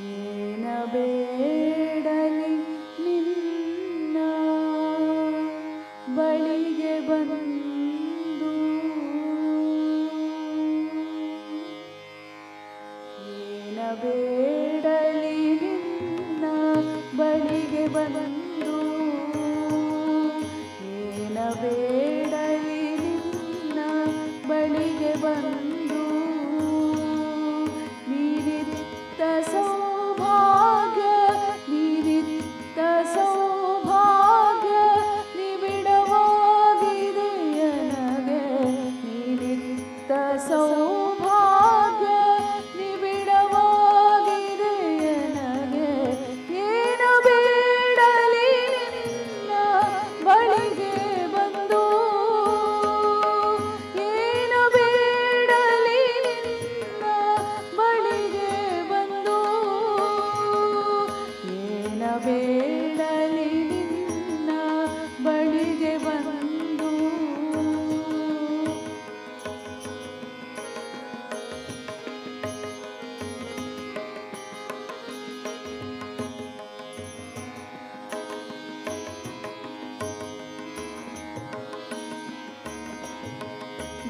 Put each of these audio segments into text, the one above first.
ಏನ ಬೇಡಲಿ ನಿನ್ನ ಬಳಿಗೆ ಬಂದು? ಏನ ಬೇಡಲಿ ನಿನ್ನ ಬಳಿಗೆ ಬಂದು?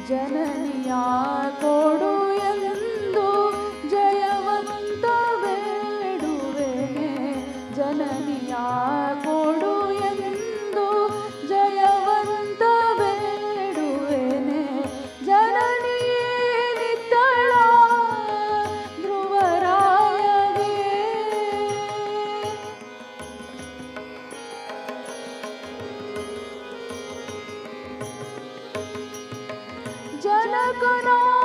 जननिया तोड़ू জনগণ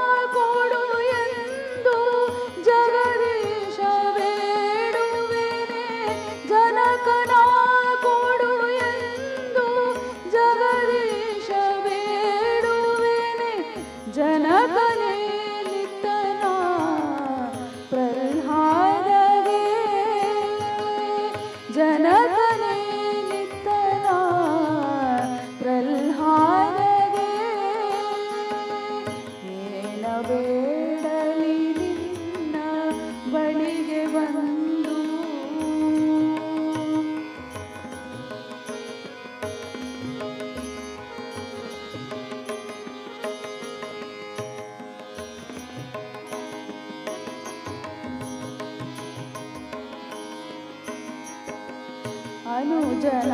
ಅನುಜನ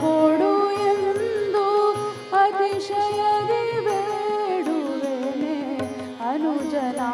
ಕೊಡು ಎಂದು ಅತಿಶಯದಿ ಬೇಡುವೆನೆ. ಅನುಜನಾ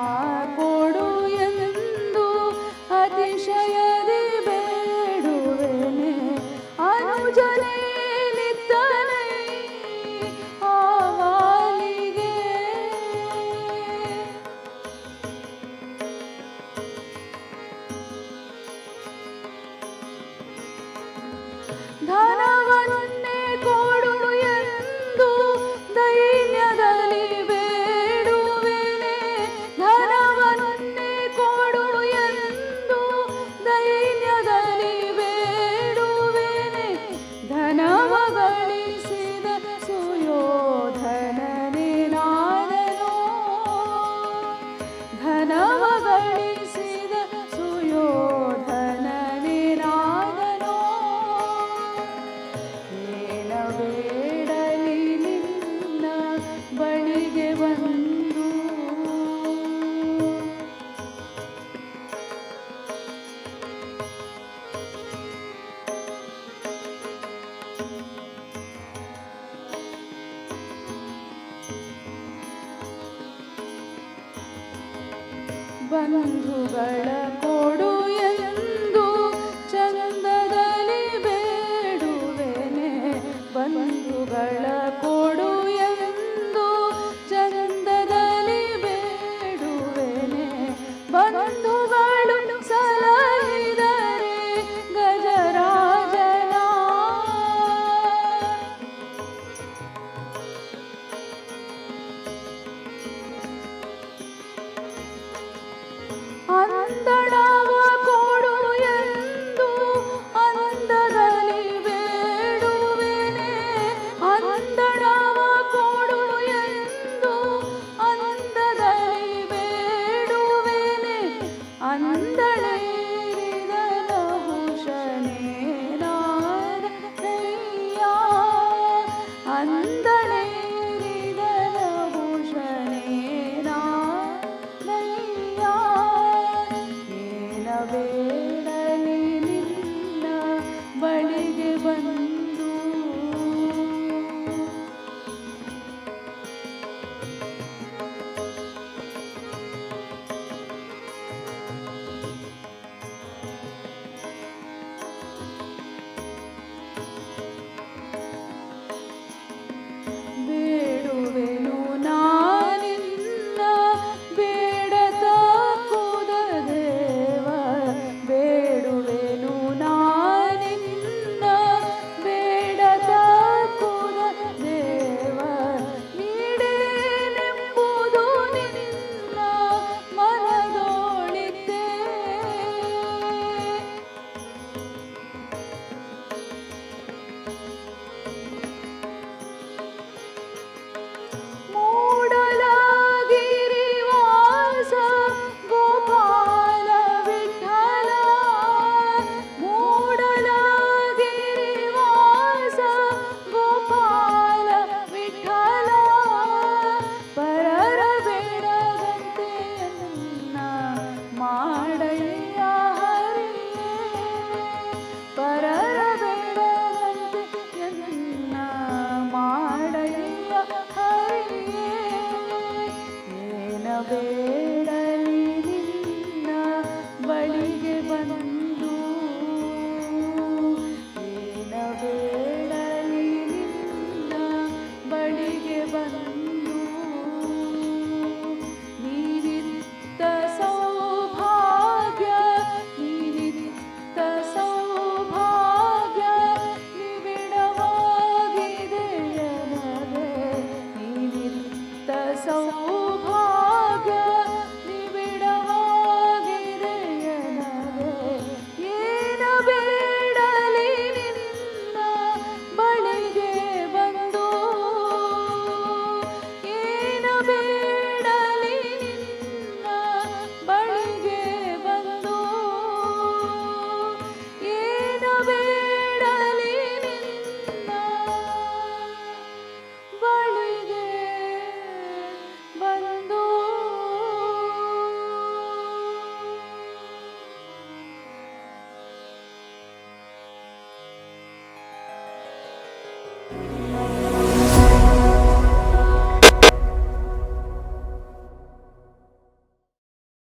ಬಂಧುಗಳ